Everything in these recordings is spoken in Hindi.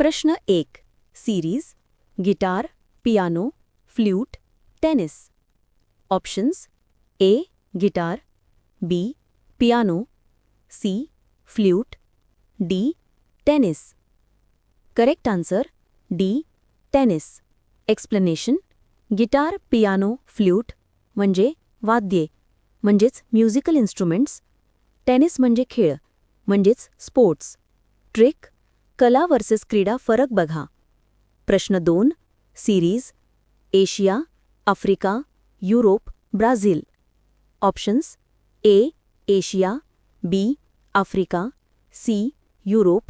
प्रश्न एक series guitar piano flute tennis options A guitar B piano C flute D tennis correct answer D tennis explanation guitar piano flute म्हणजे वाद्ये. म्हणजेच म्युझिकल इन्स्ट्रुमेंट्स टेनिस म्हणजे खेळ, म्हणजेच स्पोर्ट्स ट्रिक कला वर्सेस क्रीडा फरक बघा. प्रश्न दोन, series, Asia, Africa, Europe, Brazil. Options, A, Asia, B, Africa, C, Europe,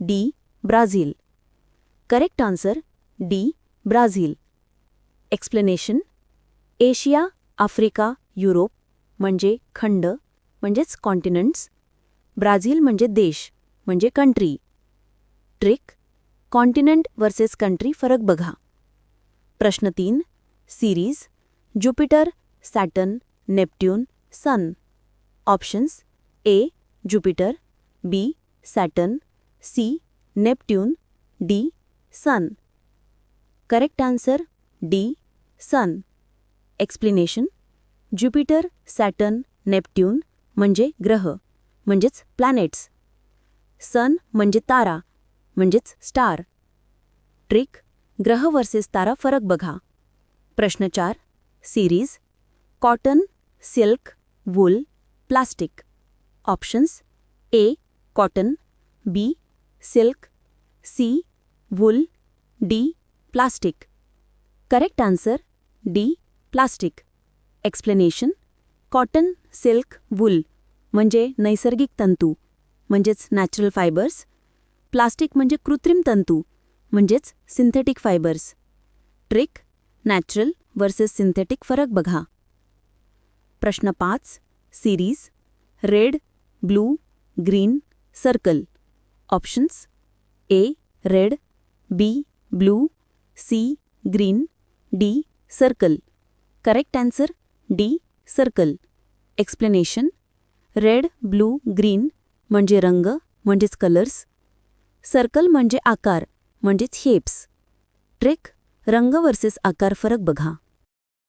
D, Brazil. Correct answer, D, Brazil. Explanation, Asia, Africa, Europe, म्हणजे खंड, म्हणजेच कॉन्टिनंट्स. ब्राझील म्हणजे देश, म्हणजे country. Trick, continent versus country फरक बघा. प्रश्न तीन, series, Jupiter Saturn Neptune, sun. Options, A, Jupiter, B Saturn C, Neptune, D, sun. Correct answer D, sun. Explanation, Jupiter Saturn Neptune, म्हणजे ग्रह, म्हणजेच प्लॅनेट्स. सन म्हणजे तारा म्हणजेच स्टार. ट्रिक, ग्रह वर्सेस तारा फरक बघा. प्रश्न चार, series, cotton, silk, wool, plastic. Options, A, cotton, B, silk, C, wool, D, plastic. Correct answer, D, plastic. Explanation, cotton, silk, wool, म्हणजे नैसर्गिक तंतू, म्हणजेच नॅचरल फायबर्स प्लास्टिक म्हणजे कृत्रिम तंतू, म्हणजेच synthetic fibres trick natural versus synthetic फरक बघा. प्रश्न पाच series red blue green circle options A red B blue C green D circle correct answer D circle explanation red blue green म्हणजे रंग, म्हणजेच कलर्स सर्कल म्हणजे आकार म्हणजेच हेप्स ट्रिक रंग वर्सेस आकार फरक बघा.